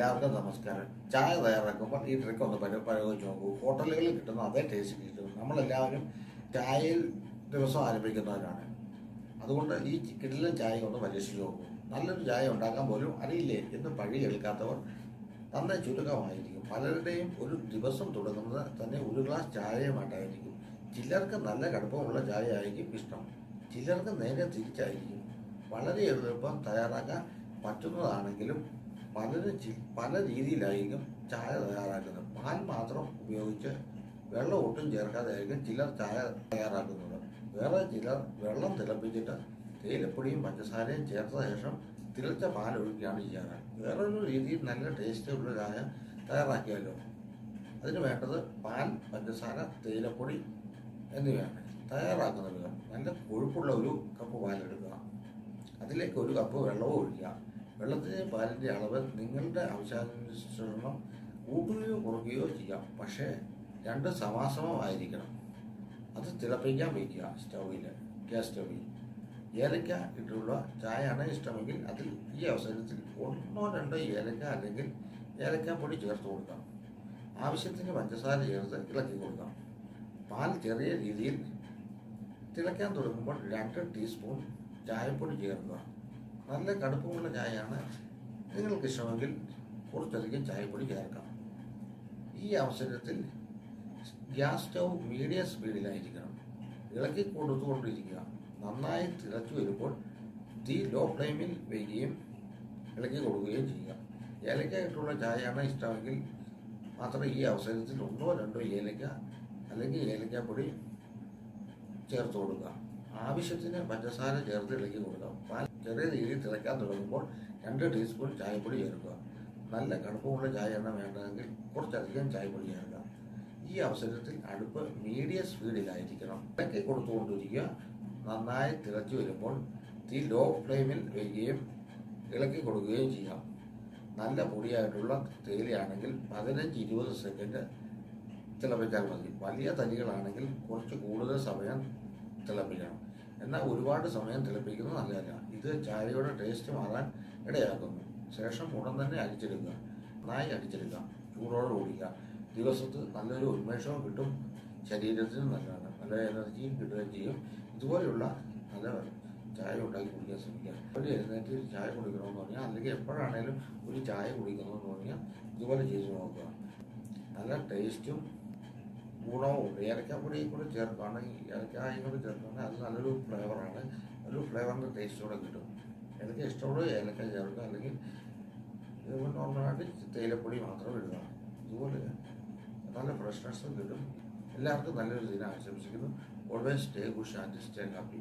എല്ലാവർക്കും നമസ്കാരം. ചായ തയ്യാറാക്കുമ്പോൾ ഈ ട്രിക്ക് ഒന്ന് പരി പ്രയോഗിച്ച് നോക്കൂ. ഹോട്ടലുകളിൽ കിട്ടുന്ന അതേ ടേസ്റ്റ് കിട്ടും. നമ്മളെല്ലാവരും ചായയിൽ ദിവസം ആരംഭിക്കുന്നവരാണ്. അതുകൊണ്ട് ഈ കിടിലൻ ചായ ഒന്ന് പരീക്ഷിച്ച് നോക്കൂ. നല്ലൊരു ചായ ഉണ്ടാക്കാൻ പോലും അറിയില്ലേ എന്ന് പഴി കേൾക്കാത്തവർ തന്നെ ചുരുക്കമായിരിക്കും. പലരുടെയും ഒരു ദിവസം തുടങ്ങുന്നത് തന്നെ ഒരു ഗ്ലാസ് ചായയുമായിട്ടായിരിക്കും ചിലർക്ക് നല്ല കടുപ്പമുള്ള ചായ ആയിരിക്കും ഇഷ്ടം. ചിലർക്ക് നേരെ തിരിച്ചായിരിക്കും. വളരെ എളുപ്പം തയ്യാറാക്കാൻ പറ്റുന്നതാണെങ്കിലും പലരും പല രീതിയിലായിരിക്കും ചായ തയ്യാറാക്കുന്നത്. പാൽ മാത്രം ഉപയോഗിച്ച് വെള്ളം ഒട്ടും ചേർക്കാതെ ആയിരിക്കും ചിലർ ചായ തയ്യാറാക്കുന്നത്. വേറെ ചിലർ വെള്ളം തിളപ്പിച്ചിട്ട് തേയിലപ്പൊടിയും പഞ്ചസാരയും ചേർത്ത ശേഷം തിളച്ച പാൽ ഒഴിക്കുകയാണ് ചെയ്യാറ്. വേറൊരു രീതിയിൽ നല്ല ടേസ്റ്റ് ഉള്ള ചായ തയ്യാറാക്കിയാലോ? അതിന് വേണ്ടത് പാൽ പഞ്ചസാര തേയിലപ്പൊടി എന്നിവയാണ്. തയ്യാറാക്കുന്ന വിധം നല്ല കൊഴുപ്പുള്ള ഒരു കപ്പ് പാലെടുക്കുക. അതിലേക്ക് ഒരു കപ്പ് വെള്ളവും ഒഴിക്കുക. വെള്ളത്തിന്റെ പാലിന്റെ അളവ് നിങ്ങളുടെ ആവശ്യാനുസരണം കൂട്ടുകയോ കുറയ്ക്കുകയോ ചെയ്യാം. പക്ഷേ രണ്ട് സമാസമമായിരിക്കണം. അത് തിളപ്പിക്കാൻ വയ്ക്കുക സ്റ്റൗവിൽ ഗ്യാസ് സ്റ്റൗവിൽ. ഏലക്ക ഇട്ടുള്ള ചായയാണ് ഇഷ്ടമെങ്കിൽ അതിൽ ഈ അവസരത്തിൽ ഒന്നോ രണ്ടോ ഏലക്ക അല്ലെങ്കിൽ ഏലക്കാപ്പൊടി ചേർത്ത് കൊടുക്കാം. ആവശ്യത്തിന് പഞ്ചസാര ചേർത്ത് ഇളക്കി കൊടുക്കാം. പാൽ ചെറിയ രീതിയിൽ തിളയ്ക്കാൻ തുടങ്ങുമ്പോൾ രണ്ട് ടീസ്പൂൺ ചായപ്പൊടി ചേർക്കുക. നല്ല കടുപ്പമുള്ള ചായയാണ് നിങ്ങൾക്ക് ഇഷ്ടമെങ്കിൽ കുറച്ചധികം ചായപ്പൊടി ചേർക്കാം. ഈ അവസരത്തിൽ ഗ്യാസ് സ്റ്റൗ മീഡിയം സ്പീഡിലായിരിക്കണം. ഇളക്കി കൊടുത്തുകൊണ്ടിരിക്കുക നന്നായി തിളച്ചു വരുമ്പോൾ തീ ലോ ഫ്ലെയിമിൽ വയ്ക്കുകയും ഇളക്കി കൊടുക്കുകയും ചെയ്യുക. ഏലക്കായിട്ടുള്ള ചായയാണ് ഇഷ്ടമെങ്കിൽ മാത്രം ഈ അവസരത്തിൽ ഒന്നോ രണ്ടോ ഏലക്ക അല്ലെങ്കിൽ ഏലക്കാപ്പൊടി ചേർത്ത് കൊടുക്കുക. ആവശ്യത്തിന് പഞ്ചസാര ചേർത്ത് ഇളക്കി കൊടുക്കാം പാൽ ചെറിയ രീതിയിൽ തിളയ്ക്കാൻ തുടങ്ങുമ്പോൾ രണ്ട് ടീസ്പൂൺ ചായപ്പൊടി ചേർക്കുക. നല്ല കടുപ്പമുള്ള എണ്ണ വേണ്ടതെങ്കിൽ കുറച്ചധികം ചായപ്പൊടി ചേർക്കാം. ഈ അവസരത്തിൽ അടുപ്പ് മീഡിയം സ്പീഡിലായിരിക്കണം ഇളക്കി കൊടുത്തുകൊണ്ടിരിക്കുക. നന്നായി തിളച്ചു വരുമ്പോൾ തീ ലോ ഫ്ലെയിമിൽ വയ്ക്കുകയും ഇളക്കി കൊടുക്കുകയും ചെയ്യാം. നല്ല പൊടിയായിട്ടുള്ള തേയിലയാണെങ്കിൽ പതിനഞ്ച് ഇരുപത് സെക്കൻഡ് തിളപ്പിച്ചാൽ മതി. വലിയ തരികളാണെങ്കിൽ കുറച്ച് കൂടുതൽ സമയം തിളപ്പിക്കണം. എന്നാൽ ഒരുപാട് സമയം തിളപ്പിക്കുന്നത് നല്ലതല്ല ഇത് ചായയുടെ ടേസ്റ്റ് മാറാൻ ഇടയാക്കുന്നു. ശേഷം ഉടൻ തന്നെ അടിച്ചെടുക്കുക നന്നായി അടിച്ചെടുക്കുക ചൂടോടെ ഓടിക്കുക. ദിവസത്ത് നല്ലൊരു ഉന്മേഷവും കിട്ടും. ശരീരത്തിന് നല്ലതാണ്. നല്ല എനർജിയും കിട്ടുകയും ചെയ്യും. ഇതുപോലെയുള്ള നല്ല ചായ ഉണ്ടാക്കി കുടിക്കാൻ ശ്രമിക്കുക. ഒരു എഴുന്നേറ്റ് ചായ കുടിക്കണമെന്ന് പറഞ്ഞാൽ അല്ലെങ്കിൽ എപ്പോഴാണേലും ഒരു ചായ കുടിക്കണമെന്ന് പറഞ്ഞാൽ ഇതുപോലെ ചെയ്ത് നോക്കുക. നല്ല ടേസ്റ്റും ഗുണവും ഏലക്കാപ്പൊടിയും ഏലക്കാപ്പൊടി കൂടെ ചേർക്കുകയാണെങ്കിൽ ഏലക്കായും കൂടെ ചേർക്കുകയാണെങ്കിൽ അത് നല്ലൊരു ഫ്ലേവറാണ് നല്ലൊരു ഫ്ലേവറിന്റെ ടേസ്റ്റോടെ കൂടെ കിട്ടും. ഏലക്ക ഇഷ്ടമുള്ള ഏലക്ക ചേർക്കുക. അല്ലെങ്കിൽ നോർമലായിട്ട് തേയിലപ്പൊടി മാത്രം ഇടുക. ഇതുപോലെ നല്ല ഫ്രഷ്നെസ്സും കിട്ടും. എല്ലാവർക്കും നല്ലൊരു ദിനം ആശംസിക്കുന്നു always stay good and stay happy